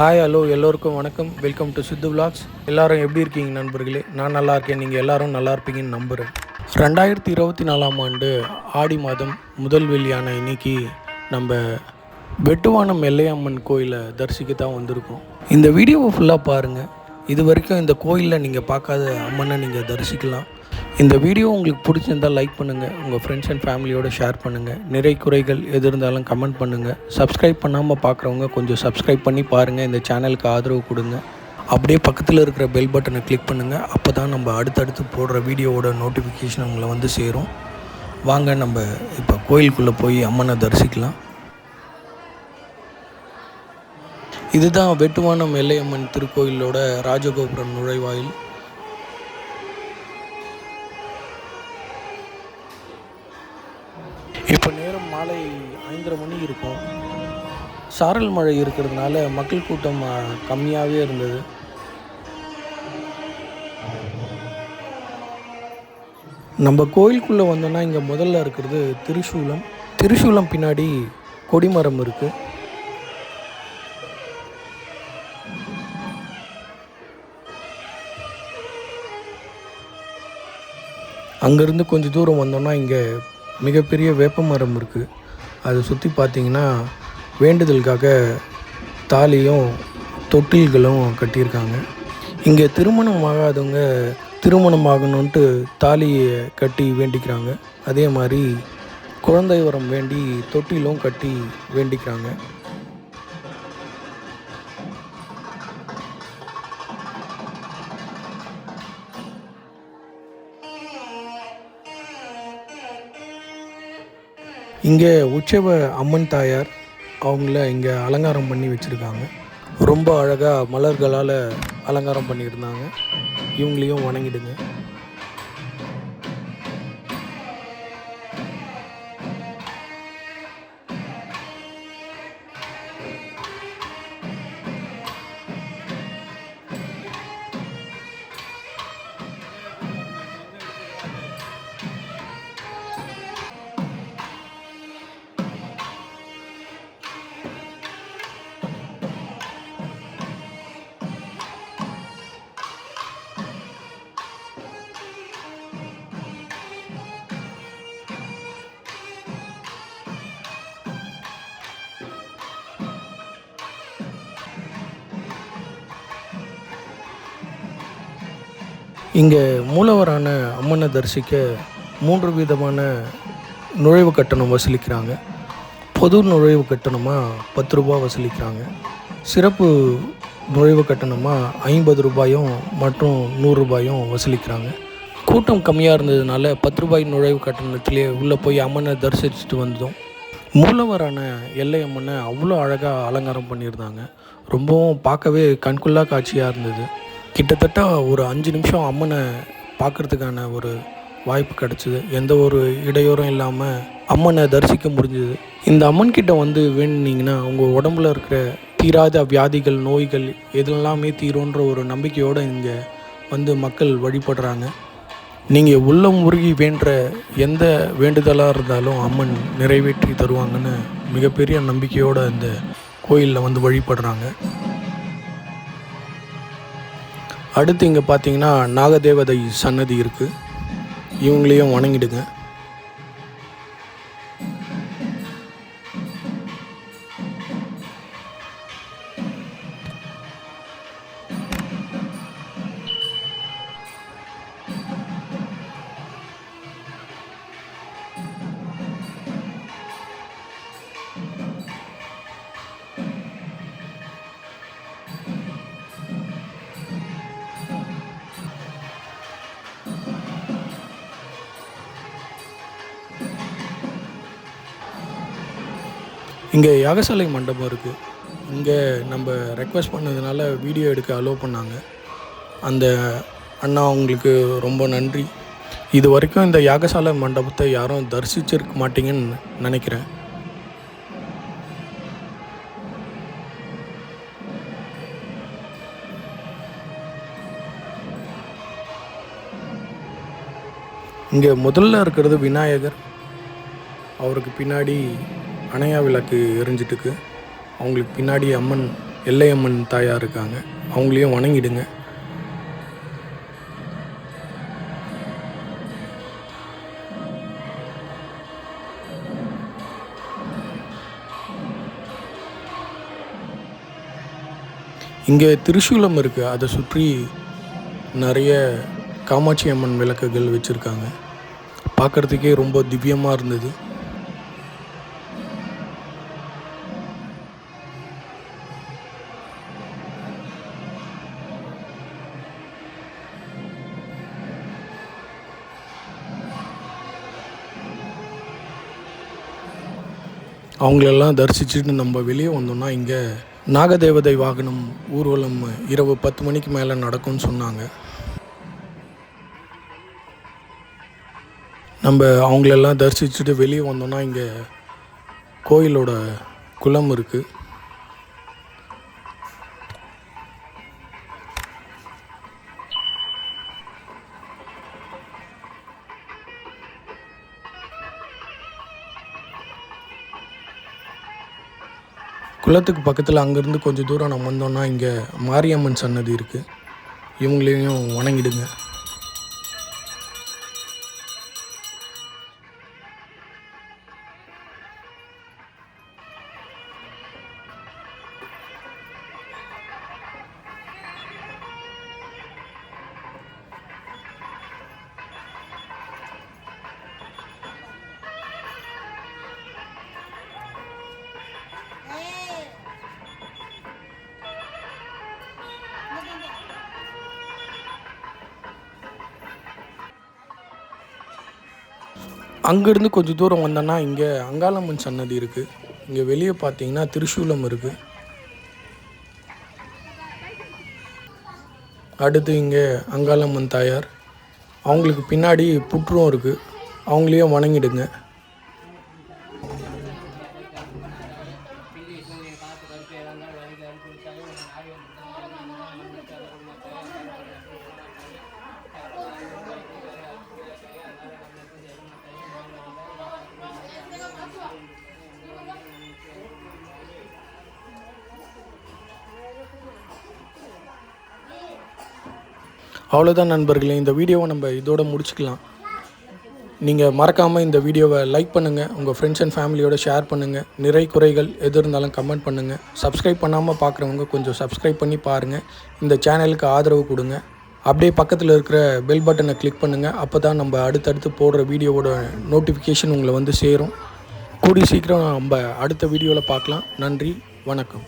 Hi hello எல்லோருக்கும் வணக்கம். Welcome to Sidhu vlogs எல்லாரும் எப்படி இருக்கீங்க நண்பர்களே? நான் நல்லா இருக்கேன். நீங்கள் எல்லாரும் நல்லா இருப்பீங்கன்னு நம்புகிறேன் ரெண்டாயிரத்தி இருபத்தி நாலாம் ஆண்டு ஆடி மாதம் முதல் வெளியான இன்னைக்கு நம்ம வெட்டுவானம் எல்லையம்மன் கோயிலை தரிசிக்க தான் வந்திருக்கோம். இந்த வீடியோவை ஃபுல்லாக பாருங்கள் இது வரைக்கும் இந்த கோயிலில் நீங்கள் பார்க்காத அம்மனை நீங்கள் தரிசிக்கலாம். இந்த வீடியோ உங்களுக்கு பிடிச்சிருந்தால் லைக் பண்ணுங்கள் உங்கள் ஃப்ரெண்ட்ஸ் அண்ட் ஃபேமிலியோட ஷேர் பண்ணுங்கள் நிறை குறைகள் எது இருந்தாலும் கமெண்ட் பண்ணுங்கள் சப்ஸ்கிரைப் பண்ணாமல் பார்க்குறவங்க கொஞ்சம் சப்ஸ்கிரைப் பண்ணி பாருங்கள் இந்த சேனலுக்கு ஆதரவு கொடுங்க. அப்படியே பக்கத்தில் இருக்கிற பெல் பட்டனை கிளிக் பண்ணுங்கள் அப்போ தான் நம்ம அடுத்தடுத்து போடுற வீடியோவோட நோட்டிஃபிகேஷன் உங்களை வந்து சேரும். வாங்க நம்ம இப்போ கோயிலுக்குள்ளே போய் அம்மனை தரிசிக்கலாம். இதுதான் வெட்டுவானம் எல்லையம்மன் திருக்கோயிலோட ராஜகோபுரம் நுழைவாயில். சாரல் மழை இருக்கிறதுனால மக்கள் கூட்டம் கம்மியாகவே இருந்தது. நம்ம கோயிலுக்குள்ளே வந்தோன்னா இங்கே முதல்ல இருக்கிறது திரிசூலம். திரிசூலம் பின்னாடி கொடிமரம் இருக்குது அங்கேருந்து கொஞ்சம் தூரம் வந்தோன்னா இங்கே மிகப்பெரிய வேப்ப மரம் இருக்குது அதை சுற்றி பார்த்தீங்கன்னா வேண்டுதலுக்காக தாலியும் தொட்டில்களும் கட்டியிருக்காங்க. இங்கே திருமணம் ஆகாதவங்க திருமணம் ஆகணுன்ட்டு தாலியை கட்டி வேண்டிக்கிறாங்க. அதே மாதிரி குழந்தை வரம் வேண்டி தொட்டிலும் கட்டி வேண்டிக்கிறாங்க. இங்கே உற்சவ அம்மன் தாயார் அவங்கள இங்கே அலங்காரம் பண்ணி வச்சுருக்காங்க. ரொம்ப அழகாக மலர்களால் அலங்காரம் பண்ணியிருந்தாங்க. இவங்களையும் வணங்கிடுங்க. இங்கே மூலவரான அம்மனை தரிசிக்க மூன்று விதமான நுழைவு கட்டணம் வசூலிக்கிறாங்க. பொது நுழைவு கட்டணமாக பத்து ரூபாய் வசூலிக்கிறாங்க. சிறப்பு நுழைவு கட்டணமாக ஐம்பது ரூபாயும் மற்றும் நூறுரூபாயும் வசூலிக்கிறாங்க. கூட்டம் கம்மியாக இருந்ததுனால பத்து ரூபாய் நுழைவு கட்டணத்திலே உள்ளே போய் அம்மனை தரிசிச்சுட்டு வந்தோம். மூலவரான எல்லை அம்மனை அவ்வளோ அழகாக அலங்காரம் பண்ணியிருந்தாங்க. ரொம்பவும் பார்க்கவே கண்குள்ளா காட்சியாக இருந்தது. கிட்டத்தட்ட ஒரு அஞ்சு நிமிஷம் அம்மனை பார்க்குறதுக்கான ஒரு வாய்ப்பு கிடச்சிது. எந்த ஒரு இடையூறும் இல்லாமல் அம்மனை தரிசிக்க முடிஞ்சுது. இந்த அம்மன் கிட்ட வந்து வேணுனீங்கன்னா உங்கள் உடம்புல இருக்கிற தீராத வியாதிகள் நோய்கள் எதெல்லாமே தீரும்ன்ற ஒரு நம்பிக்கையோடு இங்கே வந்து மக்கள் வழிபடுறாங்க. நீங்கள் உள்ளம் உருகி வேண்ட எந்த வேண்டுதலாக இருந்தாலும் அம்மன் நிறைவேற்றி தருவாங்கன்னு மிகப்பெரிய நம்பிக்கையோடு இந்த கோயிலில் வந்து வழிபடுறாங்க. அடுத்து இங்கே பார்த்தீங்கன்னா நாகதேவதை சன்னதி இருக்குது இவங்களையும் வணங்கிடுங்க. இங்கே யாகசாலை மண்டபம் இருக்குது. இங்கே நம்ம ரெக்வஸ்ட் பண்ணதுனால வீடியோ எடுக்க அலோவ் பண்ணாங்க. அந்த அண்ணா அவங்களுக்கு ரொம்ப நன்றி. இது வரைக்கும் இந்த யாகசாலை மண்டபத்தை யாரும் தரிசிச்சிருக்க மாட்டீங்கன்னு நினைக்கிறேன். இங்கே முதல்ல இருக்கிறது விநாயகர். அவருக்கு பின்னாடி அணையா விளக்கு எரிஞ்சிட்டுக்கு அவங்களுக்கு பின்னாடி அம்மன் எல்லையம்மன் தாயாக இருக்காங்க. அவங்களையும் வணங்கிடுங்க. இங்கே திரிசூலம் இருக்குது அதை சுற்றி நிறைய காமாட்சி அம்மன் விளக்குகள் வச்சுருக்காங்க. பார்க்குறதுக்கே ரொம்ப திவ்யமாக இருந்தது. அவங்களெல்லாம் தரிசிச்சுட்டு நம்ம வெளியே வந்தோம்னா இங்கே நாகதேவதை வாகனம் ஊர்வலம் இரவு பத்து மணிக்கு மேலே நடக்கும்னு சொன்னாங்க. நம்ம அவங்களெல்லாம் தரிசிச்சுட்டு வெளியே வந்தோம்னா இங்கே கோயிலோட குளம் இருக்குது குளத்துக்கு பக்கத்தில் அங்கேருந்து கொஞ்சம் தூரம் நம்ம வந்தோன்னா இங்கே மாரியம்மன் சன்னதி இருக்குது இவங்களையும் வணங்கிடுங்க. அங்கேருந்து கொஞ்சம் தூரம் வந்தோன்னா இங்கே அங்காளம்மன் சன்னதி இருக்குது இங்கே வெளியே பார்த்தீங்கன்னா திரிசூலம் இருக்குது அடுத்து இங்கே அங்காளம்மன் தாயார். அவங்களுக்கு பின்னாடி புற்றும் இருக்குது அவங்களையும் வணங்கிடுங்க. அவ்வளோதான் நண்பர்களே இந்த வீடியோவை நம்ம இதோட முடிச்சுக்கலாம். நீங்கள் மறக்காமல் இந்த வீடியோவை லைக் பண்ணுங்கள் உங்கள் ஃப்ரெண்ட்ஸ் அண்ட் ஃபேமிலியோட ஷேர் பண்ணுங்கள் நிறை குறைகள் எது இருந்தாலும் கமெண்ட் பண்ணுங்கள் சப்ஸ்கிரைப் பண்ணாமல் பார்க்குறவங்க கொஞ்சம் சப்ஸ்கிரைப் பண்ணி பாருங்கள் இந்த சேனலுக்கு ஆதரவு கொடுங்க. அப்படியே பக்கத்தில் இருக்கிற பெல் பட்டனை கிளிக் பண்ணுங்கள் அப்போ தான் நம்ம அடுத்தடுத்து போடுற வீடியோவோட நோட்டிஃபிகேஷன் உங்களை வந்து சேரும். கூடி சீக்கிரம் நம்ம அடுத்த வீடியோவில் பார்க்கலாம் நன்றி வணக்கம்.